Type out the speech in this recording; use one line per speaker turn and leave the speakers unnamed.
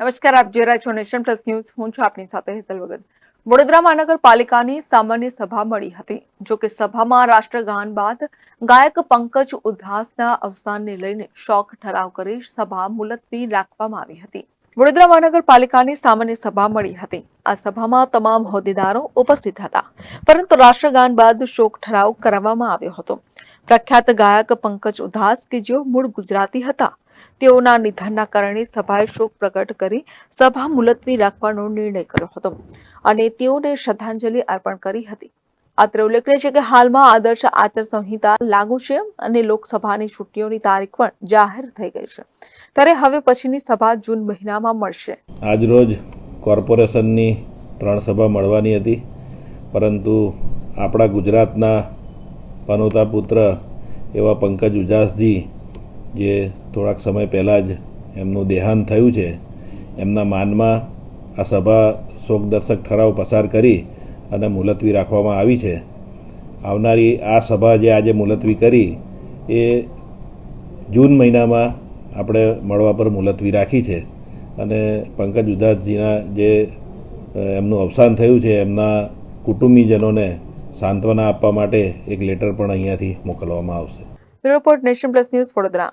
નમસ્કાર, આપ જોઈ રહ્યા નેશન પ્લસ ન્યૂઝ. હું છું આપની સાથે હેતલ વગર વડોદરા મહાનગરપાલિકાની સામાન્ય સભા મળી હતી. જો કે સભામાં રાષ્ટ્રગાન બાદ ગાયક પંકજ ઉધાસના અવસાનને લઈને શોક ઠરાવ કરી સભા મુલતવી રાખવામાં આવી હતી. વડોદરા મહાનગરપાલિકાની સામાન્ય સભા મળી હતી. આ સભામાં તમામ હોદ્દેદારો ઉપસ્થિત હતા. પરંતુ રાષ્ટ્રગાન બાદ શોક ઠરાવ કરવામાં આવ્યો હતો. પ્રખ્યાત ગાયક પંકજ ઉધાસ કે જેઓ મૂળ ગુજરાતી હતા તેઓના નિધનના કારણે સભાએ શોક પ્રગટ કરી સભા મુલતવી રાખવાનો નિર્ણય કર્યો હતો અને તેઓને શ્રદ્ધાંજલિ અર્પણ કરી હતી. અત્રે ઉલ્લેખનીય છે કે હાલમાં આદર્શ આચાર સંહિતા લાગુ છે અને લોકસભાની ચૂંટણીઓની તારીખ પણ જાહેર થઈ ગઈ છે. ત્યારે હવે પછીની સભા જૂન મહિનામાં મળશે.
આજરોજ કોર્પોરેશનની ત્રણ સભા મળવાની હતી. પરંતુ આપણા ગુજરાતના પનોતા પુત્ર એવા પંકજ ઉજાસજી જે થોડાક સમય પહેલાં જ એમનું દેહાંત થયું છે. એમના માનમાં આ સભા શોકદર્શક ઠરાવ પસાર કરી અને મુલતવી રાખવામાં આવી છે. આવનારી આ સભા જે આજે મુલતવી કરી, એ જૂન મહિનામાં આપણે મળવા પર મુલતવી રાખી છે. અને પંકજ ઉધાસજીના જે એમનું અવસાન થયું છે, એમના કુટુંબીજનોને સાંત્વના આપવા માટે એક લેટર પણ અહીંયાથી મોકલવામાં આવશે.
Report Nation Plus News Vadodara.